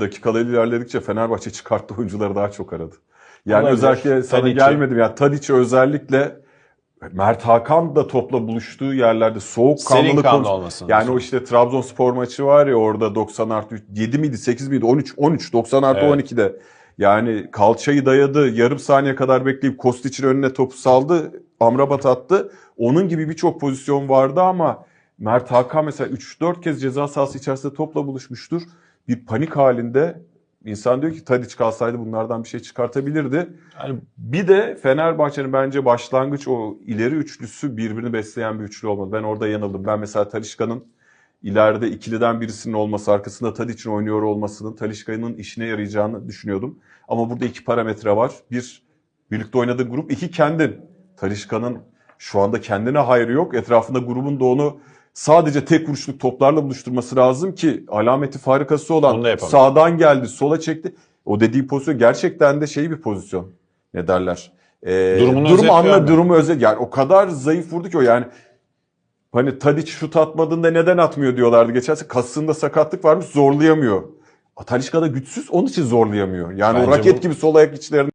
dakikalar ilerledikçe Fenerbahçe çıkarttığı oyuncuları daha çok aradı. Yani Olabilir. özellikle sana Tadic'i. gelmedim ya Tadiç'i özellikle Mert Hakan da topla buluştuğu yerlerde soğuk kanlı olmasın. Yani o işte Trabzonspor maçı var ya orada 90 artı 3, 7 miydi 8 miydi 13 13 90 artı Evet. 12'de. Yani kalçayı dayadı yarım saniye kadar bekleyip Kostic'in önüne topu saldı Amrabat attı. Onun gibi birçok pozisyon vardı ama Mert Hakan mesela 3-4 kez ceza sahası içerisinde topla buluşmuştur. Bir panik halinde insan diyor ki Tadiç kalsaydı bunlardan bir şey çıkartabilirdi. Yani Bir de Fenerbahçe'nin bence başlangıç o ileri üçlüsü birbirini besleyen bir üçlü olmadı. Ben orada yanıldım. Ben mesela Talişka'nın ileride ikiliden birisinin olması, arkasında Tadiç'in oynuyor olmasının Talişka'nın işine yarayacağını düşünüyordum. Ama burada iki parametre var. Bir, birlikte oynadığı grup. iki kendin. Talişka'nın şu anda kendine hayrı yok. Etrafında grubun da onu sadece tek vuruşluk toplarla buluşturması lazım ki alameti farikası olan sağdan geldi, sola çekti. O dediği pozisyon gerçekten de şey bir pozisyon. Ne derler? Ee, Durumunu durumu özetliyor anla, abi. durumu özet. Yani o kadar zayıf vurdu ki o yani. Hani Tadiç şut atmadığında neden atmıyor diyorlardı geçen sene. Kasında sakatlık varmış zorlayamıyor. Talişka da güçsüz onun için zorlayamıyor. Yani o Bence raket bu- gibi sol ayak içlerinde